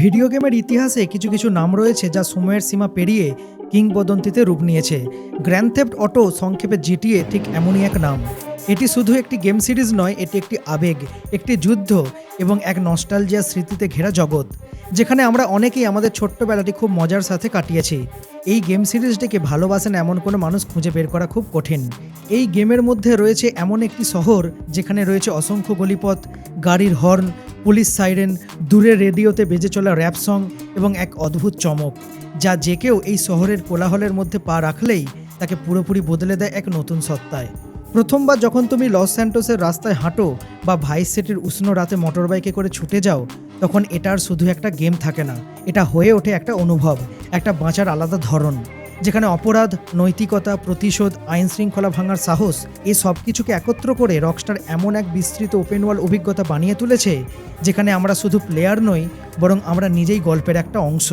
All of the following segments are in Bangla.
ভিডিও গেমের ইতিহাসে কিছু কিছু নাম রয়েছে যা সময়ের সীমা পেরিয়ে কিংবদন্তিতে রূপ নিয়েছে। গ্র্যান্ডথেপ্ট অটো সংক্ষেপে জিটিএ ঠিক এমনই এক নাম। এটি শুধু একটি গেম সিরিজ নয়, এটি একটি আবেগ, একটি যুদ্ধ এবং এক নস্টালজিয়া স্মৃতিতে ঘেরা জগৎ, যেখানে আমরা অনেকেই আমাদের ছোট্টবেলাটি খুব মজার সাথে কাটিয়েছি। এই গেম সিরিজটিকে ভালোবাসেন এমন কোনো মানুষ খুঁজে বের করা খুব কঠিন। এই গেমের মধ্যে রয়েছে এমন একটি শহর, যেখানে রয়েছে অসংখ্য গলিপথ, গাড়ির হর্ন পুলিশ সাইরেন দূরে রেডিওতে বেজে চলা র্যাপ সং এবং এক অদ্ভুত চমক, যা যে কেউ এই শহরের কোলাহলের মধ্যে পা রাখলেই তাকে পুরোপুরি বদলে দেয় এক নতুন সত্তায়। প্রথমবার যখন তুমি লস স্যান্টোসের রাস্তায় হাঁটো বা ভাইস সিটির উষ্ণ রাতে মোটরবাইকে করে ছুটে যাও তখন এটার শুধু একটা গেম থাকে না, এটা হয়ে ওঠে একটা অনুভব, একটা বাঁচার আলাদা ধরন। যেখানে অপরাধ, নৈতিকতা, প্রতিশোধ আইন শৃঙ্খলা ভাঙার সাহস এই সব কিছুকে একত্র করে রকস্টার এমন এক বিস্তৃত ওপেন ওয়াল অভিজ্ঞতা বানিয়ে তুলেছে, যেখানে আমরা শুধু প্লেয়ার নই, বরং আমরা নিজেই গল্পের একটা অংশ।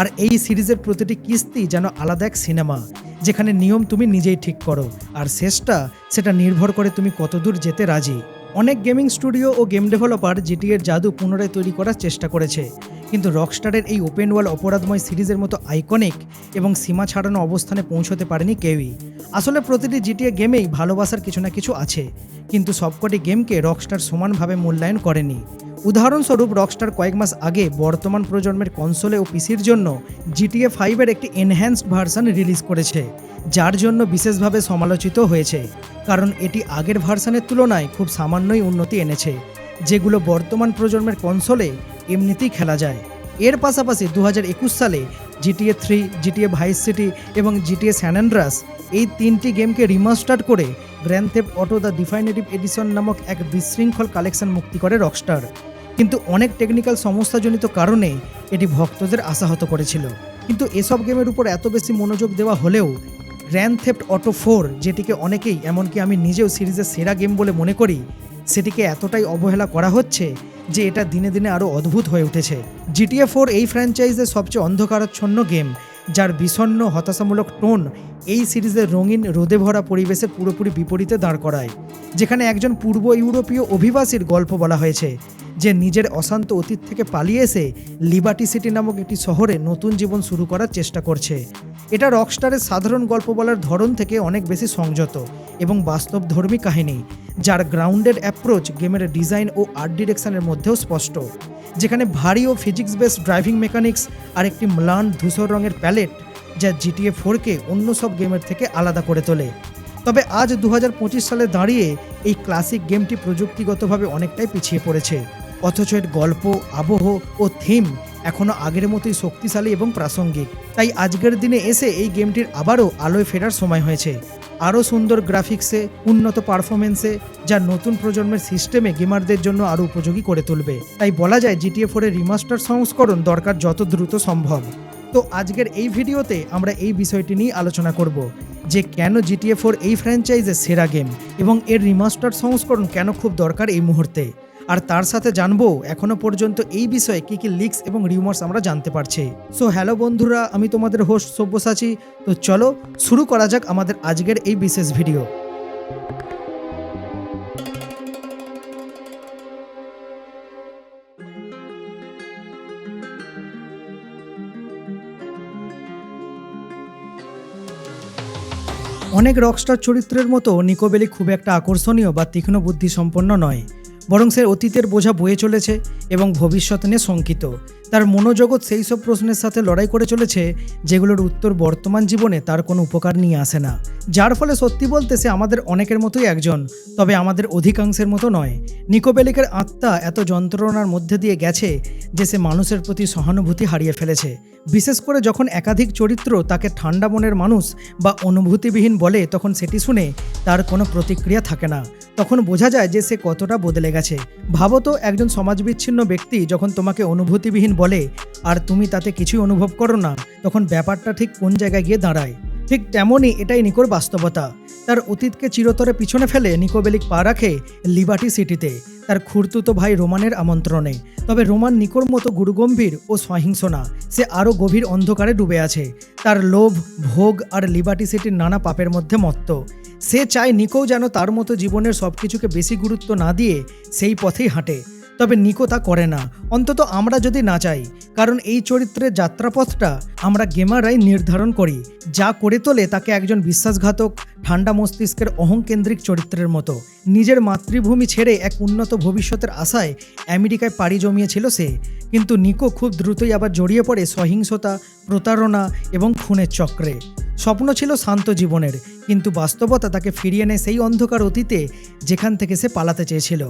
আর এই সিরিজের প্রতিটি কিস্তি যেন আলাদা এক সিনেমা, যেখানে নিয়ম তুমি নিজেই ঠিক করো, আর শেষটা সেটা নির্ভর করে তুমি কতদূর যেতে রাজি। অনেক গেমিং স্টুডিও ও গেম ডেভেলপার জিটিএর জাদু পুনরায় তৈরি করার চেষ্টা করেছে। কিন্তু রকস্টারের এই ওপেন ওয়াল অপরাধময় সিরিজের মতো আইকনিক এবং সীমা ছাড়ানো অবস্থানে পৌঁছতে পারেনি কেউই। আসলে প্রতিটি জিটিএ গেমেই ভালোবাসার কিছু না কিছু আছে, কিন্তু সবকটি গেমকে রকস্টার সমানভাবে মূল্যায়ন করেনি। উদাহরণস্বরূপ রকস্টার কয়েক মাস আগে বর্তমান প্রজন্মের কনসোলে ও পিসির জন্য জিটিএ ফাইভের একটি এনহ্যান্সড ভার্সন রিলিজ করেছে, যার জন্য বিশেষভাবে সমালোচিত হয়েছে, কারণ এটি আগের ভার্সনের তুলনায় খুব সামান্যই উন্নতি এনেছে, যেগুলো বর্তমান প্রজন্মের কনসোলে এমনিতেই খেলা যায়। এর পাশাপাশি দু হাজার একুশ সালে GTA three GTA Vice City এবং জিটিএ স্যানান্ড্রাস এই তিনটি গেমকে রিমাস্টার করে Grand Theft Auto The Definitive Edition নামক এক বিশৃঙ্খল কালেকশন মুক্তি করে রকস্টার কিন্তু অনেক টেকনিক্যাল সমস্যাজনিত কারণে এটি ভক্তদের আশাহত করেছিল। কিন্তু এসব গেমের উপর এত বেশি মনোযোগ দেওয়া হলেও গ্র্যান্ড থেফট অটো ফোর যেটিকে অনেকেই, এমনকি আমি নিজেও সিরিজের সেরা গেম বলে মনে করি, সেটিকে এতটাই অবহেলা করা হচ্ছে যে এটা দিনে দিনে আরও অদ্ভুত হয়ে উঠেছে। জিটিএ ফোর এই ফ্র্যাঞ্চাইজের সবচেয়ে অন্ধকারাচ্ছন্ন গেম যার বিষণ্ন হতাশামূলক টোন এই সিরিজের রঙিন রোদে ভরা পরিবেশের পুরোপুরি বিপরীতে দাঁড় করায়, যেখানে একজন পূর্ব ইউরোপীয় অভিবাসীর গল্প বলা হয়েছে, যে নিজের অশান্ত অতীত থেকে পালিয়ে এসে লিবার্টি সিটি নামক একটি শহরে নতুন জীবন শুরু করার চেষ্টা করছে। এটা রকস্টারের সাধারণ গল্প বলার ধরন থেকে অনেক বেশি সংযত এবং বাস্তবধর্মী কাহিনী, যার গ্রাউন্ডেড অ্যাপ্রোচ গেমের ডিজাইন ও আর্ট ডিরেকশনের মধ্যেও স্পষ্ট। যেখানে ভারী ও ফিজিক্স বেস ড্রাইভিং মেকানিক্স আর একটি ম্লান ধূসর রঙের প্যালেট যা জিটিএ ফোরকে অন্য সব গেমের থেকে আলাদা করে তোলে। তবে আজ দু হাজার পঁচিশ সালে দাঁড়িয়ে এই ক্লাসিক গেমটি প্রযুক্তিগতভাবে অনেকটাই পিছিয়ে পড়েছে। অথচ এর গল্প, আবহ ও থিম এখনও আগের মতোই শক্তিশালী এবং প্রাসঙ্গিক। তাই আজকের দিনে এসে এই গেমটির আবারও আলোয় ফেরার সময় হয়েছে। আরও সুন্দর গ্রাফিক্সে, উন্নত পারফরমেন্সে যা নতুন প্রজন্মের সিস্টেমে গেমারদের জন্য আরও উপযোগী করে তুলবে। তাই বলা যায় জিটিএ ফোরের রিমাস্টার সংস্করণ দরকার যত দ্রুত সম্ভব। তো আজকের এই ভিডিওতে আমরা এই বিষয়টি নিয়ে আলোচনা করব, যে কেন জিটিএ ফোর এই ফ্র্যাঞ্চাইজের সেরা গেম এবং এর রিমাস্টার সংস্করণ কেন খুব দরকার এই মুহূর্তে। আর তার সাথে জানব এখনও পর্যন্ত এই বিষয়ে কি কি লিক্স এবং রিউমার্স আমরা জানতে পারছি। সো হ্যালো বন্ধুরা, আমি তোমাদের হোস্ট সব্যসাচী। তো চলো শুরু করা যাক আমাদের আজকের এই বিশেষ ভিডিও অনেক রকস্টার চরিত্রের মতো নিকোবেলি খুব একটা আকর্ষণীয় বা তীক্ষ্ণ বুদ্ধি সম্পন্ন নয়। বরং সে অতীতের বোঝা বয়ে চলেছে এবং ভবিষ্যৎ নিয়ে শঙ্কিত। তার মনোজগৎ সেই সব প্রশ্নের সাথে লড়াই করে চলেছে, যেগুলোর উত্তর বর্তমান জীবনে তার কোনো উপকার নিয়ে আসে না। যার ফলে সত্যি বলতে সে আমাদের অনেকের মতোই একজন, তবে আমাদের অধিকাংশের মতো নয়। নিকোবেলিকের আত্মা এত যন্ত্রণার মধ্যে দিয়ে গেছে যে সে মানুষের প্রতি সহানুভূতি হারিয়ে ফেলেছে। বিশেষ করে যখন একাধিক চরিত্র তাকে ঠান্ডা মনের মানুষ বা অনুভূতিবিহীন বলে তখন সেটি শুনে তার কোনো প্রতিক্রিয়া থাকে না। তখন বোঝা যায় যে সে কতটা বদলে গেছে। ভাবো তো একজন সমাজবিচ্ছিন্ন ব্যক্তি যখন তোমাকে অনুভূতিবিহীন বলে, আর তুমি তাতে কিছুই অনুভব করো না। তখন ব্যাপারটা ঠিক কোন জায়গায় গিয়ে দাঁড়ায়। ঠিক তেমনই এটাই নিকোর বাস্তবতা। তার অতীতকে চিরতরে পিছনে ফেলে নিকোবেলিক পা রাখে লিবার্টি সিটিতে, তার খুর্তুতো ভাই রোমানের আমন্ত্রণে। তবে রোমান নিকোর মতো গুরুগম্ভীর ও সহিংস না, সে আরও গভীর অন্ধকারে ডুবে আছে। তার লোভ, ভোগ আর লিবার্টি সিটির নানা পাপের মধ্যে মত্ত। সে চায় নিকোও যেন তার মতো জীবনের সব কিছুকে বেশি গুরুত্ব না দিয়ে সেই পথেই হাঁটে। তবে নিকো তা করে না। অন্তত আমরা যদি না চাই কারণ এই চরিত্রের যাত্রাপথটা আমরা গেমাররাই নির্ধারণ করি। যা করে তোলে তাকে একজন বিশ্বাসঘাতক, ঠান্ডা মস্তিষ্কের অহংকেন্দ্রিক চরিত্রের মতো। নিজের মাতৃভূমি ছেড়ে এক উন্নত ভবিষ্যতের আশায় আমেরিকায় পাড়ি জমিয়েছিল সে। কিন্তু নিকো খুব দ্রুতই আবার জড়িয়ে পড়ে সহিংসতা, প্রতারণা এবং খুনের চক্রে। স্বপ্ন ছিল শান্ত জীবনের, কিন্তু বাস্তবতা তাকে ফিরিয়ে নেয় সেই অন্ধকার অতীতে যেখান থেকে সে পালাতে চেয়েছিল।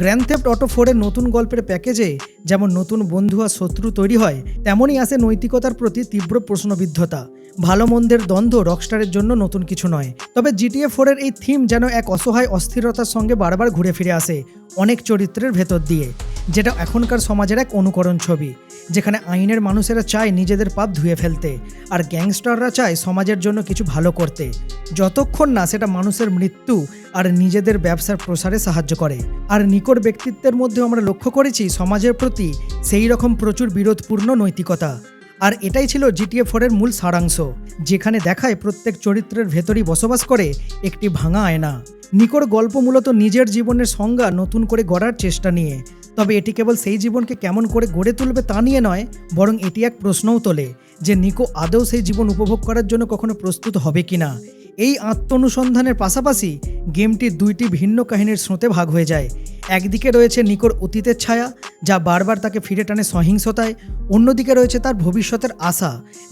গ্র্যান্ড থেফট অটো ফোরের নতুন গল্পের প্যাকেজে যেমন নতুন বন্ধু আর শত্রু তৈরি হয়, তেমনই আসে নৈতিকতার প্রতি তীব্র প্রশ্নবিদ্ধতা। ভালো মন্দের দ্বন্দ্ব রকস্টারের জন্য নতুন কিছু নয়। তবে জিটিএ ফোরের এই থিম যেন এক অসহায় অস্থিরতার সঙ্গে বারবার ঘুরে ফিরে আসে অনেক চরিত্রের ভেতর দিয়ে। যেটা এখনকার সমাজের এক অনুকরণ ছবি, যেখানে আইনের মানুষেরা চায় নিজেদের পাপ ধুয়ে ফেলতে, আর গ্যাংস্টাররা চায় সমাজের জন্য কিছু ভালো করতে। যতক্ষণ না সেটা মানুষের মৃত্যু আর নিজেদের ব্যবসার প্রসারে সাহায্য করে। আর নিকট ব্যক্তিত্বের মধ্যেও আমরা লক্ষ্য করেছি সমাজের প্রতি সেই রকম প্রচুর বিরোধপূর্ণ নৈতিকতা। আর এটাই ছিল জিটিএ ফোরের মূল সারাংশ, যেখানে দেখায় প্রত্যেক চরিত্রের ভেতরই বসবাস করে একটি ভাঙা আয়না। নিকোর গল্প মূলত নিজের জীবনের সংজ্ঞা নতুন করে গড়ার চেষ্টা নিয়ে তবে এটি কেবল সেই জীবনকে কেমন করে গড়ে তুলবে তা নিয়ে নয়, বরং এটি এক প্রশ্নও তোলে যে নিকো আদৌ সেই জীবন উপভোগ করার জন্য কখনো প্রস্তুত হবে কিনা এই আত্মনুসন্ধানের পাশাপাশি গেমটি দুইটি ভিন্ন কাহিনীর স্রোতে ভাগ হয়ে যায়। একদিকে রয়েছে নিকোর অতীতের ছায়া, যা বারবার তাকে ফিরে টানে সহিংসতায়, অন্যদিকে রয়েছে তার ভবিষ্যতের আশা,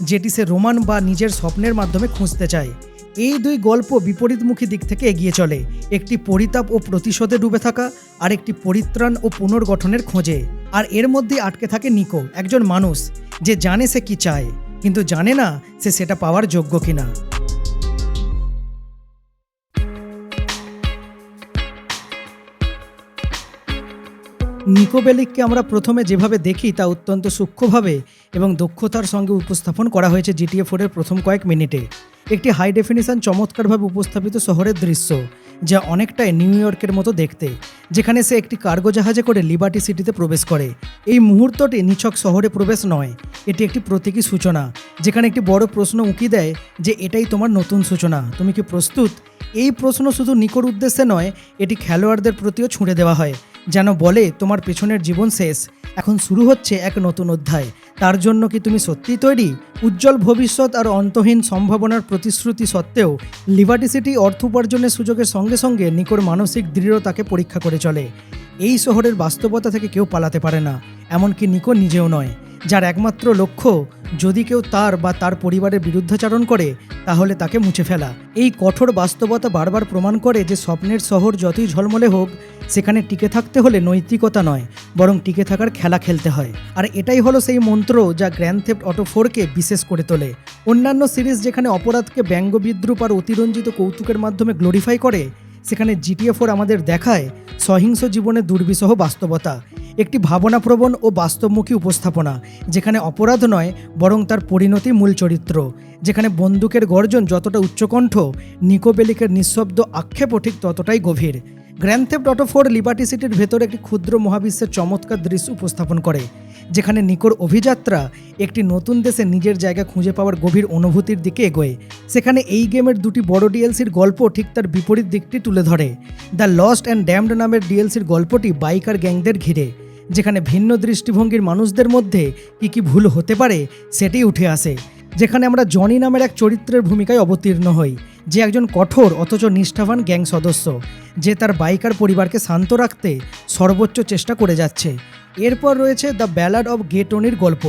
যেটি সে রোমান বা নিজের স্বপ্নের মাধ্যমে খুঁজতে চায়। এই দুই গল্প বিপরীতমুখী দিক থেকে এগিয়ে চলে। একটি পরিতাপ ও প্রতিশোধে ডুবে থাকা আর একটি পরিত্রাণ ও পুনর্গঠনের খোঁজে। আর এর মধ্যে আটকে থাকে নিকো, একজন মানুষ, যে জানে সে কি চায়, কিন্তু জানে না সে সেটা পাওয়ার যোগ্য কিনা। নিকো বেলিককে আমরা প্রথমে যেভাবে দেখি তা অত্যন্ত সূক্ষ্মভাবে এবং দক্ষতার সঙ্গে উপস্থাপন করা হয়েছে জিটিএ ফোরের প্রথম কয়েক মিনিটে। একটি হাই ডেফিনিশন চমৎকারভাবে উপস্থাপিত শহরের দৃশ্য, যা অনেকটাই নিউ ইয়র্কের মতো দেখতে, যেখানে সে একটি কার্গো জাহাজে করে লিবার্টি সিটিতে প্রবেশ করে। এই মুহূর্তটি নিছক শহরে প্রবেশ নয়, এটি একটি প্রতীকী সূচনা, যেখানে একটি বড় প্রশ্ন উঁকি দেয় যে, এটাই তোমার নতুন সূচনা, তুমি কি প্রস্তুত? এই প্রশ্ন শুধু নিকোর উদ্দেশ্যে নয়, এটি খেলোয়াড়দের প্রতিও ছুঁড়ে দেওয়া হয়। যেন বলে, তোমার পেছনের জীবন শেষ। এখন শুরু হচ্ছে এক নতুন অধ্যায়। তার জন্য কি তুমি সত্যিই তৈরি? উজ্জ্বল ভবিষ্যৎ আর অন্তহীন সম্ভাবনার প্রতিশ্রুতি সত্ত্বেও লিবার্টি সিটি অর্থ উপার্জনের সুযোগের সঙ্গে সঙ্গে নিকোর মানসিক দৃঢ়তাকে পরীক্ষা করে চলে। এই শহরের বাস্তবতা থেকে কেউ পালাতে পারে না, এমনকি নিকো নিজেও নয়, যার একমাত্র লক্ষ্য যদি কেউ তার বা তার পরিবারের বিরুদ্ধাচারণ করে, তাহলে তাকে মুছে ফেলা। এই কঠোর বাস্তবতা বারবার প্রমাণ করে যে স্বপ্নের শহর যতই ঝলমলে হোক, সেখানে টিকে থাকতে হলে নৈতিকতা নয়, বরং টিকে থাকার খেলা খেলতে হয়। আর এটাই হলো সেই মন্ত্র যা গ্র্যান্ড থেফট অটো ফোরকে বিশেষ করে তোলে। অন্যান্য সিরিজ যেখানে অপরাধকে ব্যঙ্গ বিদ্রুপ আর অতিরঞ্জিত কৌতুকের মাধ্যমে গ্লোরিফাই করে, সেখানে জিটিএ ফোর আমাদের দেখায় সহিংস জীবনে দুর্বিষহ বাস্তবতা। একটি ভাবনাপ্রবণ ও বাস্তবমুখী উপস্থাপনা, যেখানে অপরাধ নয়, বরং তার পরিণতি মূল চরিত্র, যেখানে বন্দুকের গর্জন যতটা উচ্চকণ্ঠ, নিকোবেলিকের নিঃশব্দ আক্ষেপ ঠিক ততটাই গভীর। গ্র্যান্ডথেপ অটো ফোর লিবার্টি সিটির ভেতরে একটি ক্ষুদ্র মহাবিশ্বের চমৎকার দৃশ্য উপস্থাপন করে। যেখানে নিকোর অভিযাত্রা একটি নতুন দেশে নিজের জায়গা খুঁজে পাওয়ার গভীর অনুভূতির দিকে এগোয়। সেখানে এই গেমের দুটি বড় ডিএলসির গল্প ঠিক তার বিপরীত দিকটি তুলে ধরে। দ্য লস্ট অ্যান্ড ড্যামড নামের ডিএলসির গল্পটি বাইকার গ্যাংদের ঘিরে, যেখানে ভিন্ন দৃষ্টিভঙ্গির মানুষদের মধ্যে কী কী ভুল হতে পারে সেটি উঠে আসে। যেখানে আমরা জনি নামের এক চরিত্রের ভূমিকায় অবতীর্ণ হই, যে একজন কঠোর অথচ নিষ্ঠাবান গ্যাং সদস্য, যে তার বাইকার পরিবারকে শান্ত রাখতে সর্বোচ্চ চেষ্টা করে যাচ্ছে। এরপর রয়েছে দ্য ব্যালাড অব গেটনির গল্প,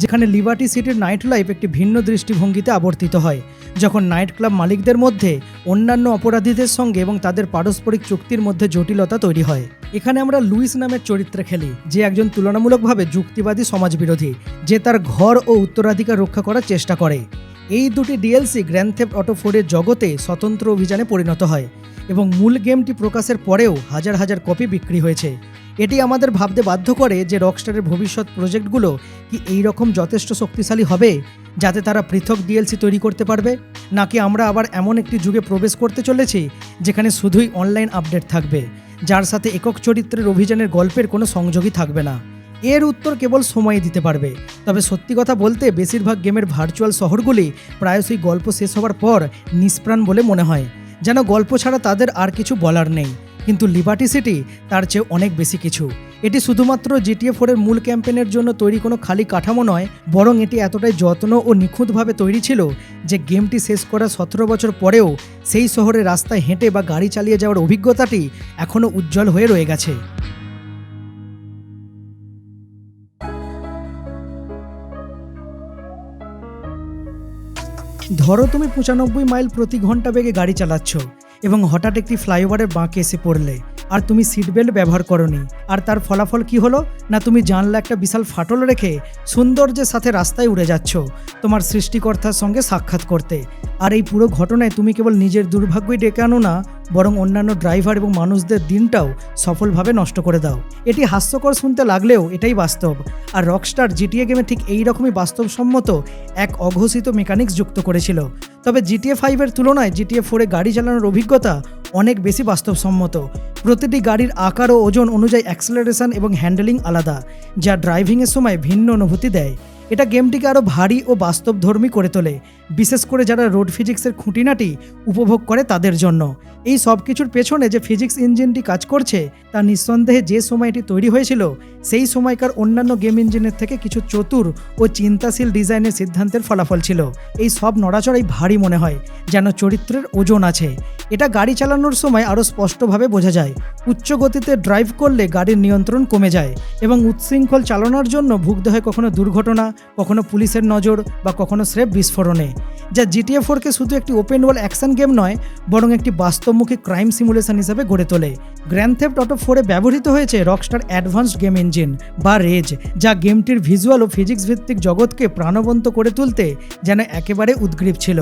যেখানে লিবার্টি সিটির নাইট লাইফ একটি ভিন্ন দৃষ্টিভঙ্গিতে আবর্তিত হয়, যখন নাইট ক্লাব মালিকদের মধ্যে অন্যান্য অপরাধীদের সঙ্গে এবং তাদের পারস্পরিক চুক্তির মধ্যে জটিলতা তৈরি হয়। এখানে আমরা লুইস নামের চরিত্রে খেলি, যে একজন তুলনামূলকভাবে যুক্তিবাদী সমাজবিরোধী, যে তার ঘর ও উত্তরাধিকার রক্ষা করার চেষ্টা করে। এই দুটি ডিএলসি গ্র্যান্ড থেফট অটো ফোরের জগতে স্বতন্ত্র অভিযানে পরিণত হয়, এবং মূল গেমটি প্রকাশের পরেও হাজার হাজার কপি বিক্রি হয়েছে। এটি আমাদের ভাবতে বাধ্য করে যে রকস্টারের ভবিষ্যৎ প্রজেক্টগুলো কি এই রকম যথেষ্ট শক্তিশালী হবে, যাতে তারা পৃথক ডিএলসি তৈরি করতে পারবে, নাকি আমরা আবার এমন একটি যুগে প্রবেশ করতে চলেছি, যেখানে শুধুই অনলাইন আপডেট থাকবে, যার সাথে একক চরিত্রের অভিযানের গল্পের কোনো সংযোগই থাকবে না। এর উত্তর কেবল সময় দিতে পারবে, তবে সত্যি কথা বলতে বেশিরভাগ গেমের ভার্চুয়াল শহরগুলি প্রায়শই গল্প শেষ হওয়ার পর নিষ্প্রাণ বলে মনে হয়, যেন গল্প ছাড়া তাদের আর কিছু বলার নেই। কিন্তু লিবার্টি সিটি তার চেয়ে অনেক বেশি কিছু। এটি শুধুমাত্র জিটিএ ফোরের মূল ক্যাম্পেনের জন্য তৈরি কোনো খালি কাঠামো নয়, বরং এটি এতটাই যত্ন ও নিখুঁতভাবে তৈরি ছিল যে গেমটি শেষ করার সতেরো বছর পরেও সেই শহরে রাস্তায় হেঁটে বা গাড়ি চালিয়ে যাওয়ার অভিজ্ঞতাটি এখনও উজ্জ্বল হয়ে রয়ে গেছে। ধরো তুমি পঁচানব্বই মাইল প্রতি ঘণ্টা বেগে গাড়ি চালাচ্ছ। এবং হঠাৎ একটি ফ্লাইওভারের বাঁকে এসে পড়লে। আর তুমি সিট বেল্ট ব্যবহার করনি। আর তার ফলাফল কি হলো? না তুমি জানলা একটা বিশাল ফাটল রেখে সৌন্দর্যের সাথে রাস্তায় উড়ে যাচ্ছ, তোমার সৃষ্টিকর্তার সঙ্গে সাক্ষাৎ করতে। আর এই পুরো ঘটনায় তুমি কেবল নিজের দুর্ভাগ্যই ডেকে আনো না, বরং অন্যান্য ড্রাইভার এবং মানুষদের দিনটাও সফলভাবে নষ্ট করে দাও। এটি হাস্যকর শুনতে লাগলেও এটাই বাস্তব। আর রকস্টার জিটিএ গেমে ঠিক এই রকমই বাস্তবসম্মত এক অঘোষিত মেকানিক্স যুক্ত করেছিল। তবে জিটিএ ফাইভের তুলনায় জিটিএ ফোরে গাড়ি চালানোর অভিজ্ঞতা অনেক বেশি বাস্তবসম্মত। প্রতিটি গাড়ির আকার ও ওজন অনুযায়ী অ্যাক্সেলারেশন এবং হ্যান্ডেলিং আলাদা, যা ড্রাইভিংয়ের সময় ভিন্ন অনুভূতি দেয়। এটা গেমটিকে আরও ভারী ও বাস্তবধর্মী করে তোলে, বিশেষ করে যারা রোড ফিজিক্সের খুঁটিনাটি উপভোগ করে তাদের জন্য। এই সব কিছুর পেছনে যে ফিজিক্স ইঞ্জিনটি কাজ করছে, তা নিঃসন্দেহে যে সময় এটি তৈরি হয়েছিল, সেই সময়কার অন্যান্য গেম ইঞ্জিনের থেকে কিছু চতুর ও চিন্তাশীল ডিজাইনের সিদ্ধান্তের ফলাফল ছিল। এই সব নড়াচড়াই ভারী মনে হয়, যেন চরিত্রের ওজন আছে। এটা গাড়ি চালানোর সময় আরও স্পষ্টভাবে বোঝা যায়। উচ্চ গতিতে ড্রাইভ করলে গাড়ির নিয়ন্ত্রণ কমে যায় এবং উচ্ছৃঙ্খল চালানোর জন্য ভুগতে হয় কখনো দুর্ঘটনা কখনো পুলিশের নজর বা কখনো স্রেফ বিস্ফোরণে। যা জিটিএ ফোরকে শুধু একটি ওপেন ওয়ার্ল্ড অ্যাকশন গেম নয়, বরং একটি বাস্তবমুখী ক্রাইম সিমুলেশন হিসেবে গড়ে তোলে। গ্র্যান্ড থেফট অটো ফোরে ব্যবহৃত হয়েছে রকস্টার অ্যাডভান্সড গেম ইঞ্জিন বা রেজ যা গেমটির ভিজুয়াল ও ফিজিক্স ভিত্তিক জগৎকে প্রাণবন্ত করে তুলতে যেন একেবারে উদ্গ্রীব ছিল।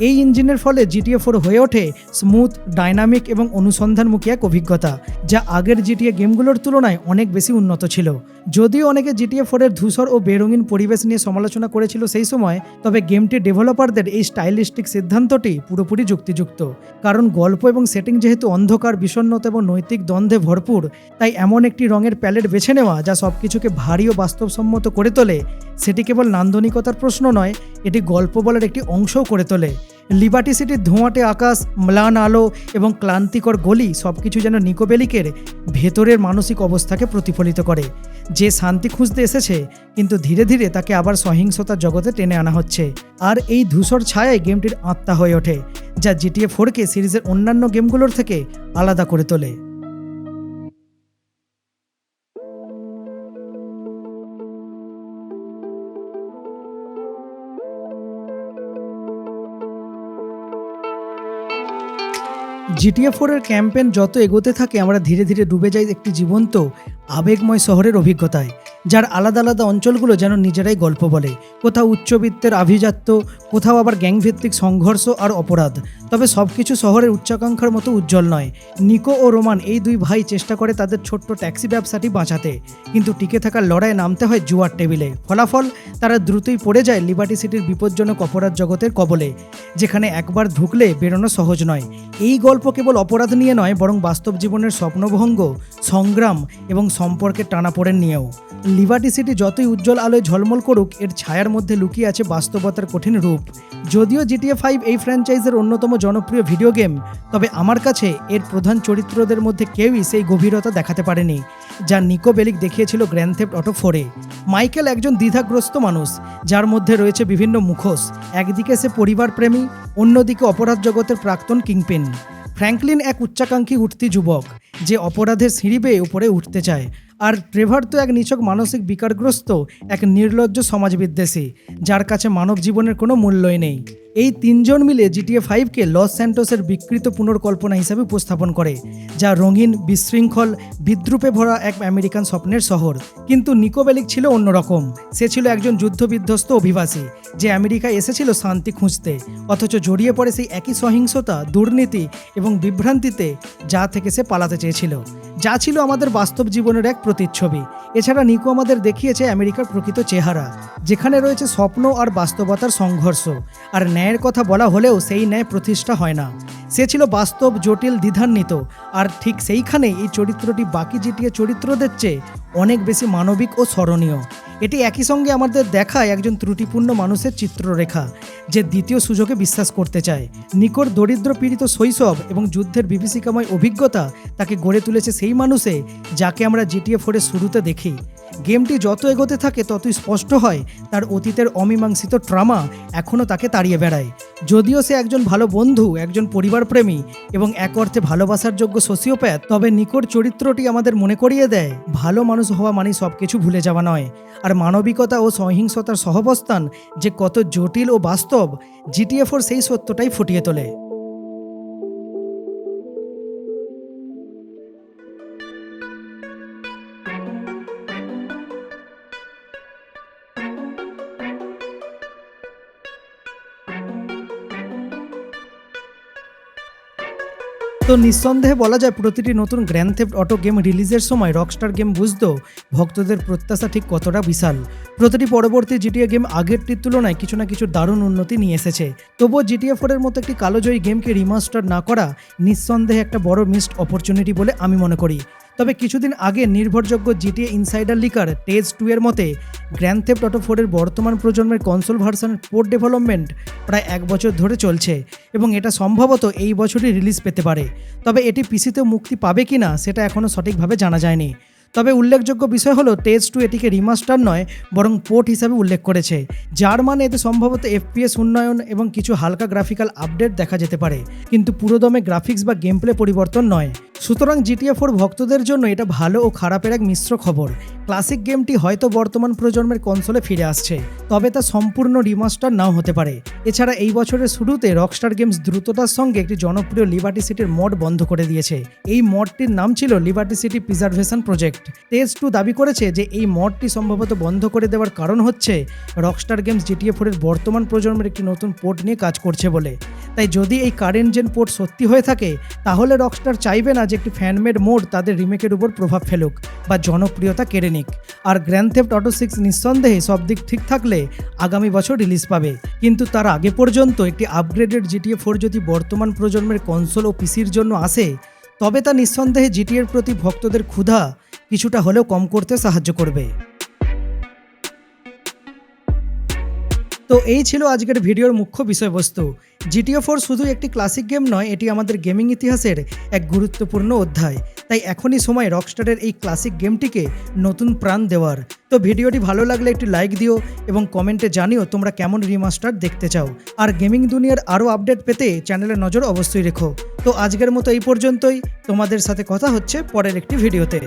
এই ইঞ্জিনের ফলে জিটিএ ফোর হয়ে ওঠে স্মুথ ডাইনামিক এবং অনুসন্ধানমুখী এক অভিজ্ঞতা, যা আগের জিটিএ গেমগুলোর তুলনায় অনেক বেশি উন্নত ছিল। যদিও অনেকে জিটিএ ফোরের ধূসর ও বেরঙিন পরিবেশ নিয়ে সমালোচনা করেছিল সেই সময়, তবে গেমটি ডেভেলপারদের এই স্টাইলিস্টিক সিদ্ধান্তটি পুরোপুরি যুক্তিযুক্ত। কারণ গল্প এবং সেটিং যেহেতু অন্ধকার, বিষণ্ণতা এবং নৈতিক দ্বন্দ্বে ভরপুর, তাই এমন একটি রঙের প্যালেট বেছে নেওয়া, যা সব কিছুকে ভারী ও বাস্তবসম্মত করে তোলে, সেটি কেবল নান্দনিকতার প্রশ্ন নয়, এটি গল্প বলার একটি অংশও করে তোলে। লিবার্টি সিটির ধোঁয়াটে আকাশ, ম্লান আলো এবং ক্লান্তিকর গলি সব কিছু যেন নিকোবেলিকের ভেতরের মানসিক অবস্থাকে প্রতিফলিত করে। যে শান্তি খুঁজতে এসেছে, কিন্তু ধীরে ধীরে তাকে আবার সহিংসতার জগতে টেনে আনা হচ্ছে। আর এই ধূসর ছায়ায় গেমটির আত্মা হয়ে ওঠে, যা জিটিএ ফোরকে সিরিজের অন্যান্য গেমগুলোর থেকে আলাদা করে তোলে। জিটিএ ফোরের ক্যাম্পেন যত এগোতে থাকে, আমরা ধীরে ধীরে ডুবে যাই একটি জীবন্ত, আবেগময় শহরের অভিজ্ঞতায়। যার আলাদা আলাদা অঞ্চলগুলো যেন নিজেরাই গল্প বলে। কোথাও উচ্চবিত্তের আভিজাত্য, কোথাও আবার গ্যাংভিত্তিক সংঘর্ষ আর অপরাধ। তবে সব কিছু শহরের উচ্চাকাঙ্ক্ষার মতো উজ্জ্বল নয়। নিকো ও রোমান এই দুই ভাই চেষ্টা করে তাদের ছোট্ট ট্যাক্সি ব্যবসাটি বাঁচাতে। কিন্তু টিকে থাকার লড়াইয়ে নামতে হয় জুয়ার টেবিলে। ফলাফল, তারা দ্রুতই পড়ে যায় লিবার্টি সিটির বিপজ্জনক অপরাধ জগতের কবলে, যেখানে একবার ঢুকলে বেরোনো সহজ নয়। এই গল্প কেবল অপরাধ নিয়ে নয়, বরং বাস্তব জীবনের স্বপ্নভঙ্গ, সংগ্রাম এবং সম্পর্কের টানাপোড়েন নিয়েও। লিবার্টি সিটি যতই উজ্জ্বল আলোয় ঝলমল করুক, এর ছায়ার মধ্যে লুকিয়ে আছে বাস্তবতার কঠিন রূপ। যদিও জিটিএ ফাইভ এই ফ্র্যাঞ্চাইজের অন্যতম জনপ্রিয় ভিডিও গেম, তবে আমার কাছে এর প্রধান চরিত্রদের মধ্যে কেউই সেই গভীরতা দেখাতে পারেনি, যা নিকো বেলিক দেখিয়েছিল গ্র্যান্ডথেপ্ট অটো ফোরে। মাইকেল একজন দ্বিধাগ্রস্ত মানুষ, যার মধ্যে রয়েছে বিভিন্ন মুখোশ, একদিকে সে পরিবার প্রেমী অন্যদিকে অপরাধ জগতের প্রাক্তন কিংপিন। ফ্র্যাঙ্কলিন এক উচ্চাকাঙ্ক্ষী উঠতি যুবক, যে অপরাধের সিঁড়ি বেয়ে উপরে উঠতে চায়। আর ট্রেভার তো এক নিছক মানসিক বিকারগ্রস্ত এক নির্লজ্জ সমাজবিদ্বেষী, যার কাছে মানব জীবনের কোনো মূল্যই নেই। এই তিনজন মিলে জিটিএ ফাইভকে লস স্যান্টোসের বিকৃত পুনর্কল্পনা হিসাবে উপস্থাপন করে, যা রঙিন, বিশৃঙ্খল, বিদ্রুপে ভরা এক আমেরিকান স্বপ্নের শহর। কিন্তু নিকোবেলিক ছিল অন্যরকম। সে ছিল একজন যুদ্ধবিধ্বস্ত অভিবাসী, যে আমেরিকায় এসেছিল শান্তি খুঁজতে, অথচ জড়িয়ে পড়ে সেই একই সহিংসতা, দুর্নীতি এবং বিভ্রান্তিতে, যা থেকে সে পালাতে চেয়েছিল। যা ছিল আমাদের বাস্তব জীবনের এক প্রতিচ্ছবি। এছাড়া নিকো আমাদের দেখিয়েছে আমেরিকার প্রকৃত চেহারা, যেখানে রয়েছে স্বপ্ন আর বাস্তবতার সংঘর্ষ। আর ন্যায়ের কথা বলা হলেও সেই ন্যায় প্রতিষ্ঠা হয় না। সে ছিল বাস্তব, জটিল, দ্বিধান্বিত। আর ঠিক সেইখানে এই চরিত্রটি বাকি জিটিয়ে চরিত্রদের চেয়ে অনেক বেশি মানবিক ও স্মরণীয়। এটি একই সঙ্গে আমাদের দেখায় একজন ত্রুটিপূর্ণ মানুষের চিত্ররেখা, যে দ্বিতীয় সুযোগে বিশ্বাস করতে চায়। নিকর দরিদ্র পীড়িত শৈশব এবং যুদ্ধের বিভীষিকাময় অভিজ্ঞতা তাকে গড়ে তুলেছে সেই মানুষে, যাকে আমরা জিটিএ ফোরের শুরুতে দেখি। গেমটি যত এগোতে থাকে ততই স্পষ্ট হয়, তার অতীতের অমীমাংসিত ট্রামা এখনও তাকে তাড়িয়ে বেড়ায়। যদিও সে একজন ভালো বন্ধু, একজন পরিবারপ্রেমী এবং এক অর্থে ভালোবাসার যোগ্য সোসিওপ্যাথ, তবে নিকট চরিত্রটি আমাদের মনে করিয়ে দেয়, ভালো মানুষ হওয়া মানে সব কিছু ভুলে যাওয়া নয়। আর মানবিকতা ও সহিংসতার সহবস্থান যে কত জটিল ও বাস্তব জিটিএফোর সেই সত্যটাই ফুটিয়ে তোলে। তো নিঃসন্দেহে বলা যায় প্রতিটি নতুন গ্র্যান্ড থেফট অটো গেম রিলিজের সময় রকস্টার গেম বুঝতো ভক্তদের প্রত্যাশা ঠিক কতটা বিশাল। প্রতিটি পরবর্তী জিটিএ গেম আগেরটির তুলনায় কিছু না কিছু দারুণ উন্নতি নিয়ে এসেছে। তবুও জিটিএ ফোরের মতো একটি কালোজয়ী গেমকে রিমাস্টার না করা নিঃসন্দেহে একটা বড় মিসড অপরচুনিটি বলে আমি মনে করি। তবে কিছুদিন আগে নির্ভরযোগ্য GTA insider leaker Tez two এর মতে, গ্র্যান্ড থেফট অটো ফোরের বর্তমান প্রজন্মের কনসোল ভার্সনের পোর্ট ডেভেলপমেন্ট প্রায় এক বছর ধরে চলছে এবং এটা সম্ভবত এই বছরই রিলিজ পেতে পারে। তবে এটি পিসিতে মুক্তি পাবে কি না সেটা এখনও সঠিকভাবে জানা যায়নি। তবে উল্লেখযোগ্য বিষয় হলো, টেজ টু এটিকে রিমাস্টার নয়, বরং পোর্ট হিসাবে উল্লেখ করেছে, যার মানে এতে সম্ভবত এফপিএস উন্নয়ন এবং কিছু হালকা গ্রাফিক্যাল আপডেট দেখা যেতে পারে। কিন্তু পুরোদমে গ্রাফিক্স বা গেমপ্লে পরিবর্তন নয়। সুতরাং জিটিএ ফোর ভক্তদের জন্য এটা ভালো ও খারাপের এক মিশ্র খবর। ক্লাসিক গেমটি হয়তো বর্তমান প্রজন্মের কনসোলে ফিরে আসছে, তবে তা সম্পূর্ণ রিমাস্টার নাও হতে পারে। এছাড়া এই বছরের শুরুতে রকস্টার গেমস দ্রুততার সঙ্গে একটি জনপ্রিয় লিবার্টি সিটির মড বন্ধ করে দিয়েছে। এই মডটির নাম ছিল Liberty City Preservation Project. Tez two দাবি করেছে যে এই মডটি সম্ভবত বন্ধ করে দেওয়ার কারণ হচ্ছে রকস্টার গেমস জিটিএ ফোরের বর্তমান প্রজন্মের একটি নতুন পোর্ট নিয়ে কাজ করছে বলে। তাই যদি এই কারেন্ট জেন পোর্ট সত্যি হয়ে থাকে, তাহলে রকস্টার চাইবে না যে একটি ফ্যানমেড মোড তাদের রিমেকের উপর প্রভাব ফেলুক বা জনপ্রিয়তা কেড়ে নিক। আর গ্র্যান্ড থেফট অটো সিক্স নিঃসন্দেহে সব দিক ঠিক থাকলে আগামী বছর রিলিজ পাবে। কিন্তু তার আগে পর্যন্ত একটি আপগ্রেডেড জিটিএ ফোর যদি বর্তমান প্রজন্মের কনসোল ও পিসির জন্য আসে, তবে তা নিঃসন্দেহে জিটিএর প্রতি ভক্তদের ক্ষুধা কিছুটা হলেও কম করতে সাহায্য করবে। তো এই ছিল আজকের ভিডিওর মুখ্য বিষয়বস্তু। জিটিও ফোর শুধু একটি ক্লাসিক গেম নয়, এটি আমাদের গেমিং ইতিহাসের এক গুরুত্বপূর্ণ অধ্যায়। তাই এখনই সময় রকস্টারের এই ক্লাসিক গেমটিকে নতুন প্রাণ দেওয়ার। তো ভিডিওটি ভালো লাগলে একটি লাইক দিও এবং কমেন্টে জানিও তোমরা কেমন রিমাস্টার দেখতে চাও। আর গেমিং দুনিয়ার আরও আপডেট পেতে চ্যানেলের নজর অবশ্যই রেখো। তো আজকের মতো এই পর্যন্তই। তোমাদের সাথে কথা হচ্ছে পরের একটি ভিডিওতে